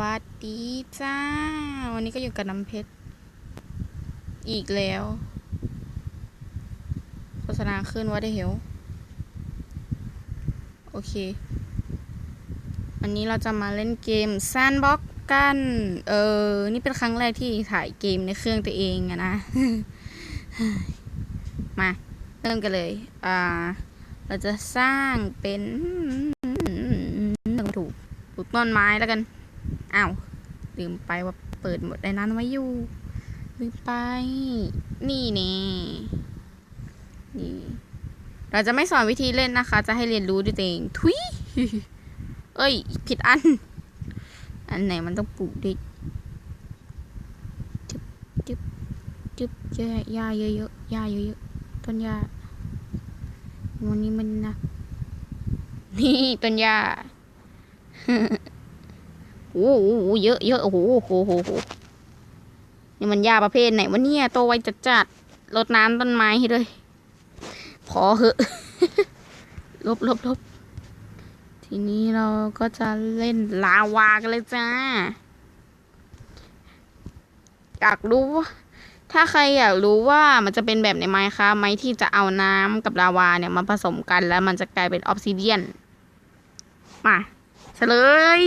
วัสดีจ้า วันนี้ก็อยู่กับน้ำเพชร อีกแล้ว โฆษณาขึ้นว่าได้เหวโอเค วันนี้เราจะมาเล่นเกม Sandbox กัน เออ นี่เป็นครั้งแรกที่ถ่ายเกมในเครื่องตัวเองอะนะ มาเริ่มกันเลย อ่า เราจะสร้างเป็นถูกปลูกต้นไม้แล้วกัน อ้าวลืมไปว่าเปิดหมดในนั้นไว้อยู่ลืมไป นี่เน่นี่ เราจะไม่สอนวิธีเล่นนะคะ จะให้เรียนรู้ด้วยตัวเอง ทุยเอ้ย ผิดอัน อันไหนมันต้องปลูกด้วยจึ๊บจึบจึบเยอะหญ้าเยอะๆหญ้าเยอะๆต้นหญ้าวันนี้มันนะ นี่ต้นหญ้า โอ้โหเยอะเยอะโอ้โหโอ้โหโอ้โหนี่มันหญ้าประเภทไหนวะเนี่ยโตไวจัดจัดๆรดน้ำต้นไม้ให้ด้วยพอเหอะลบลบลบทีนี้เราก็จะเล่นลาวากันเลยจ้า อยากรู้ว่าถ้าใครอยากรู้ว่ามันจะเป็นแบบในไมค์คะไม้ที่จะเอาน้ำกับลาวาเนี่ยมาผสมกันแล้วมันจะกลายเป็นออฟซิเดียน มาเฉลย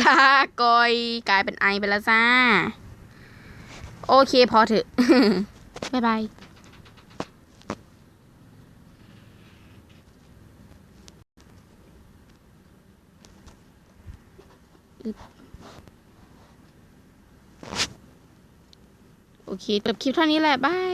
ลากอยกลายเป็นไอไปแล้วจ้า โอเคพอเถอะบ๊ายบายโอเคจบคลิปเท่านี้แหละบาย